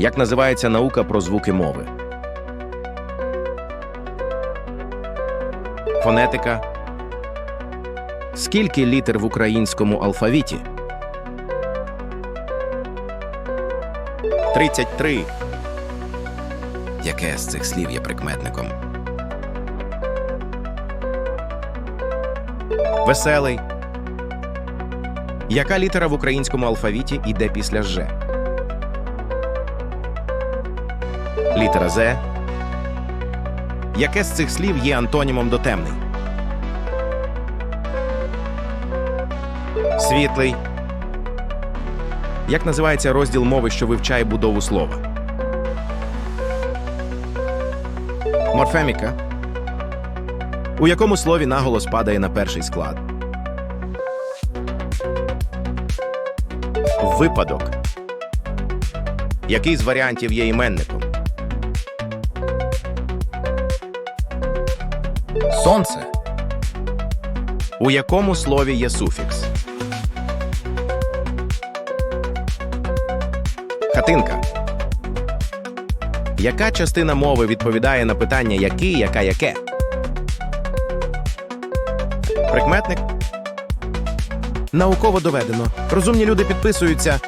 Як називається наука про звуки мови? Фонетика. Скільки літер в українському алфавіті? 33. Яке з цих слів є прикметником? Веселий. Яка літера в українському алфавіті йде після Ж? Літера З. Яке з цих слів є антонімом до темний? Світлий. Як називається розділ мови, що вивчає будову слова? Морфеміка. У якому слові наголос падає на перший склад? Випадок. Який з варіантів є іменником? Сонце. У якому слові є суфікс? Хатинка. Яка частина мови відповідає на питання який, яка, яке? Прикметник. Науково доведено. Розумні люди підписуються